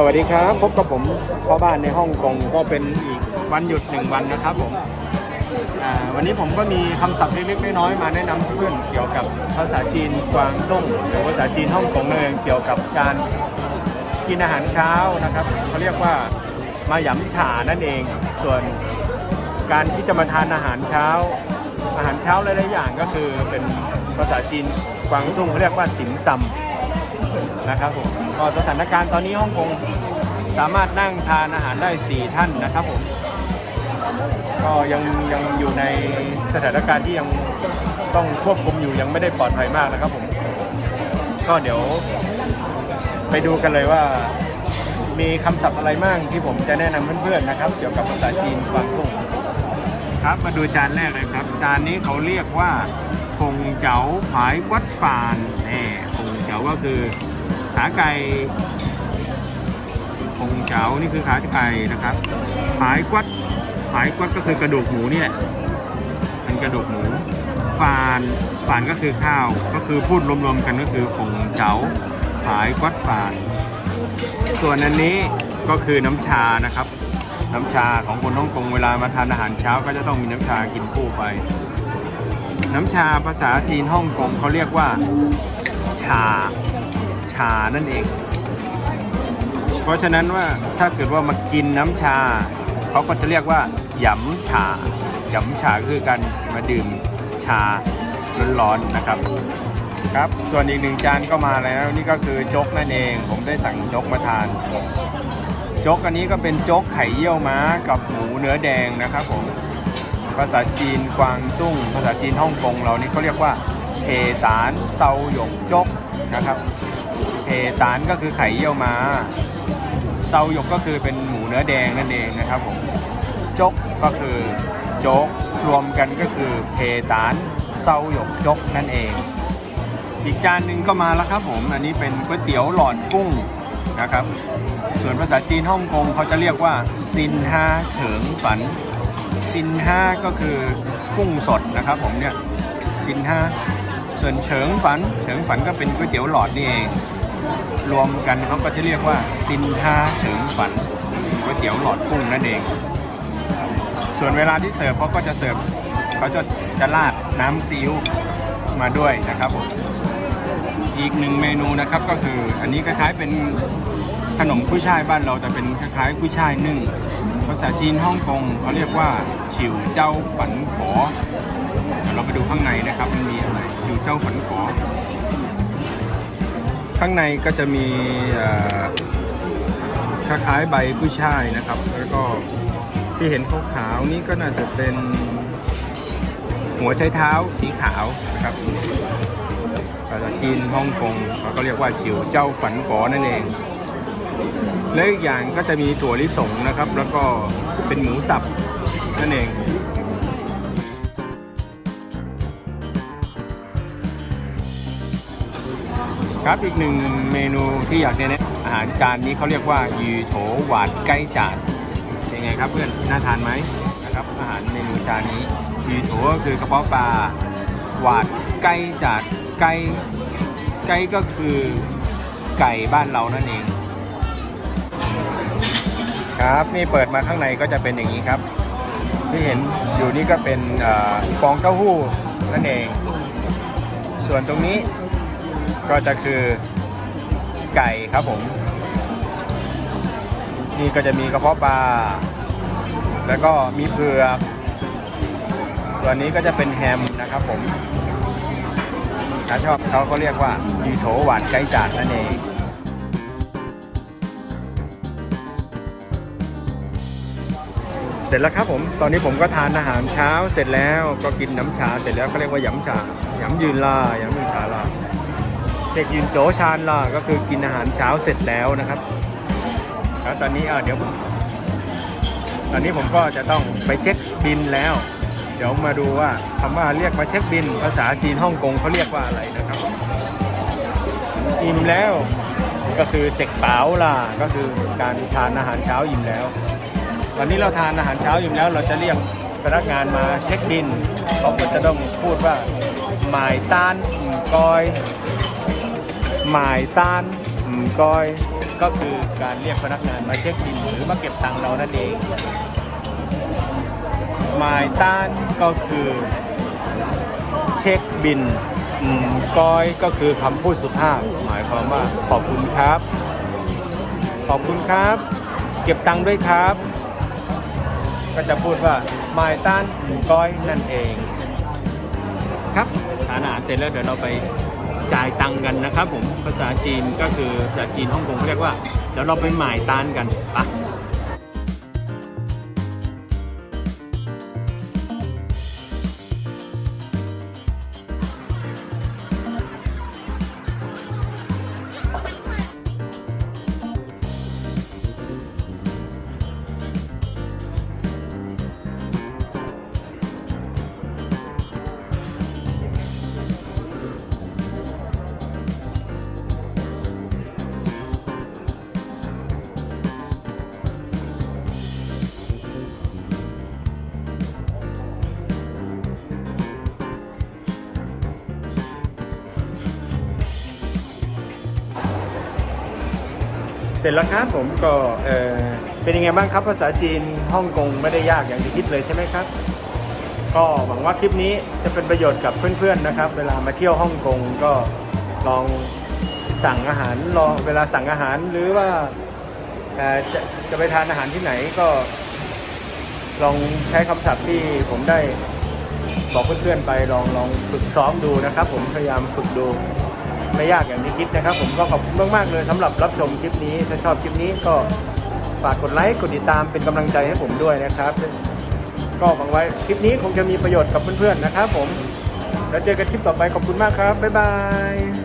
สวัสดีครับ พบกับผมพ่อบ้านในฮ่องกงก็เป็นอีกวันหยุดหนึ่งวันนะครับผมวันนี้ผมก็มีคำศัพท์เล็กๆน้อยๆมาแนะนำเพื่อนเกี่ยวกับภาษาจีนกวางตุ้งหรือภาษาจีนฮ่องกงนั่นเองเกี่ยวกับการกินอาหารเช้านะครับเขาเรียกว่ามาหยำฉานั่นเอง ส่วนการที่จะมาทานอาหารเช้า อาหารเช้าหลายๆอย่างก็คือเป็นภาษาจีนกวางตุ้งเขาเรียกว่าติ่มซำ นะครับผมก็สถานการณ์ตอนนี้ฮ่องกงสามารถนั่งทานอาหารได้ 4 ท่านนะครับผมก็ยังยังอยู่ในสถานการณ์ที่ยังต้องควบคุมอยู่ยังไม่ได้ปลอดภัยมากนะครับผมก็เดี๋ยวไปดูกันเลยว่ามีคำศัพท์อะไรบ้างที่ผมจะแนะนำเพื่อนๆนะครับ เกี่ยวกับภาษาจีนกวางตุ้งครับมาดูจานแรกเลยครับ จานนี้เขาเรียกว่าคงเจ๋าผายวัดฟานแน่ ก็คือขาไก่คงเจ๋านี่คือขาไก่นะครับผายกวัดผายกวัดก็คือกระดูกหมูนี่แหละเป็นกระดูกหมูฟานฟานก็คือข้าวก็คือพูดรวมๆกันก็คือคงเจ๋าผายกวัดฟาน ส่วนอันนี้ก็คือน้ำชานะครับ น้ำชาของคนฮ่องกงเวลามาทานอาหารเช้าก็จะต้องมีน้ำชากินคู่ไป น้ำชาภาษาจีนฮ่องกงเขาเรียกว่า ชา ชานั่นเอง เพราะฉะนั้นว่าถ้าเกิดว่ามากินน้ำชา เขาก็จะเรียกว่าหยำชาหยำชาคือการมาดื่มชาร้อนๆนะครับ ครับ ส่วนอีกหนึ่งจานก็มาแล้วนี่ก็คือโจ๊กนั่นเอง ผมได้สั่งโจ๊กมาทานโจ๊กอันนี้ก็เป็นโจ๊กไข่เยี่ยวม้ากับหมูเนื้อแดงนะครับผมภาษาจีนกวางตุ้ง ภาษาจีนฮ่องกงเรานี่เขาเรียกว่า เพตานเซาหยกจกนะครับ เพตานก็คือไข่เยี่ยวม้าเซาหยกก็คือเป็นหมูเนื้อแดงนั่นเองนะครับผมจกก็คือโจ๊กรวมกันก็คือเพตานเซาหยกจกนั่นเอง อีกจานหนึ่งก็มาแล้วครับผมอันนี้เป็นก๋วยเตี๋ยวหลอดกุ้งนะครับ ส่วนภาษาจีนฮ่องกงเขาจะเรียกว่าซินฮาเฉิงฝันซินห้าก็คือกุ้งสดนะครับผมเนี่ยซินห้า ส่วนเฉิงฝันเฉิงฝันก็เป็นก๋วยเตี๋ยวหลอดนี่เอง รวมกันเขาก็จะเรียกว่าซินห้าเฉิงฝันก๋วยเตี๋ยวหลอดกุ้งนั่นเอง ส่วนเวลาที่เสิร์ฟเขาก็จะเสิร์ฟเขาจะจะราดน้ำซีอิ๊วมาด้วยนะครับผมอีกหนึ่งเมนูนะครับก็คืออันนี้คล้ายๆเป็นขนมกุ้ยช่ายบ้านเราแต่เป็นคล้ายๆกุ้ยช่ายนึ่งภาษาจีนฮ่องกงเขาเรียกว่า ฉิวเจ้าฝันขอ เราไปดูข้างในนะครับ มันมีอะไรฉิวเจ้าฝันขอข้างในก็จะมีคล้ายๆใบกุ้ยช่ายนะครับ แล้วก็ที่เห็นขาวๆนี่ก็น่าจะเป็นหัวใช้เท้าสีขาวนะครับภาษาจีนฮ่องกงเขาก็เรียกว่าฉิวเจ้าฝันขอนั่นเอง และอีกอย่างก็จะมีถั่วลิสงนะครับ แล้วก็เป็นหมูสับนั่นเอง ครับอีกหนึ่งเมนูที่อยากแนะนำอาหารจานนี้เขาเรียกว่ายูโถหวานไก่จานเป็นไงครับเพื่อนน่าทานไหมนะครับอาหารเมนูจานนี้ยูโถก็คือกระเพาะปลาหวานไก่จานไก่ไก่ก็คือไก่บ้านเรานั่นเอง ครับนี่เปิดมาข้างในก็จะเป็นอย่างนี้ครับ ที่เห็นอยู่นี่ก็เป็นฟองเต้าหู้นั่นเอง ส่วนตรงนี้ ก็จะคือไก่ครับผม นี่ก็จะมีกระเพาะปลา แล้วก็มีเผือกส่วนนี้ก็จะเป็นแฮมนะครับผมถ้าชอบเขาก็เรียกว่ายูโถหวานไก่จาดนั่นเองเสร็จแล้วครับผม ตอนนี้ผมก็ทานอาหารเช้าเสร็จแล้วก็กินน้ำชาเสร็จแล้วเขาเรียกว่าหยำชาหยำยืนลาหยำยืนชาลา เด็กยืนโจชานลาก็คือกินอาหารเช้าเสร็จแล้วนะครับแล้วตอนนี้อ่าเดี๋ยว ตอนนี้ผมก็จะต้องไปเช็คบินแล้ว เดี๋ยวมาดูว่าคำว่าเรียกมาเช็คบิน ภาษาจีนฮ่องกงเขาเรียกว่าอะไรนะครับอิ่มแล้วก็คือเสกเปาล่ะก็คือการทานอาหารเช้าอิ่มแล้ว วันนี้เราทานอาหารเช้าอยู่แล้วเราจะเรียกพนักงานมาเช็คบินเขาก็จะต้องพูดว่าหมายต้านกอย หมายต้านอืมก้อย ก็คือการเรียกพนักงานมาเช็คบินหรือมาเก็บตังค์เรานั่นเอง หมายต้านก็คือ เช็คบินอืมก้อยก็คือคำพูดสุภาพ หมายความว่าขอบคุณครับ ขอบคุณครับ เก็บตังค์ด้วยครับ ก็จะพูดว่าหมายต้านก้อยนั่นเอง ครับทานอาหารเสร็จแล้วเดี๋ยวเราไป จ่ายตังกันนะครับผมภาษาจีนก็คือภาษาจีนฮ่องกงเรียกว่าเดี๋ยวเราไปหมายตานกันปะ เสร็จแล้วครับผมก็เออเป็นยังไงบ้างครับภาษาจีนฮ่องกงไม่ได้ยากอย่างที่คิดเลยใช่ไหมครับ ก็หวังว่าคลิปนี้จะเป็นประโยชน์กับเพื่อนๆนะครับ เวลามาเที่ยวฮ่องกงก็ลองสั่งอาหารลองเวลาสั่งอาหารหรือว่าจะจะไปทานอาหารที่ไหนก็ ลองใช้คำศัพท์ที่ผมได้บอกเพื่อนๆไปลองลองฝึกซ้อมดูนะครับ ผมพยายามฝึกดู ไม่ยากอย่างที่คิดนะครับ ผมก็ขอบคุณมากๆเลยสำหรับรับชมคลิปนี้ถ้าชอบคลิปนี้ก็ฝากกดไลค์กดติดตามเป็นกำลังใจให้ผมด้วยนะครับ ก็หวังไว้คลิปนี้คงจะมีประโยชน์กับเพื่อนๆนะครับ ผมแล้วเจอกันคลิปต่อไปขอบคุณมากครับบ๊ายบาย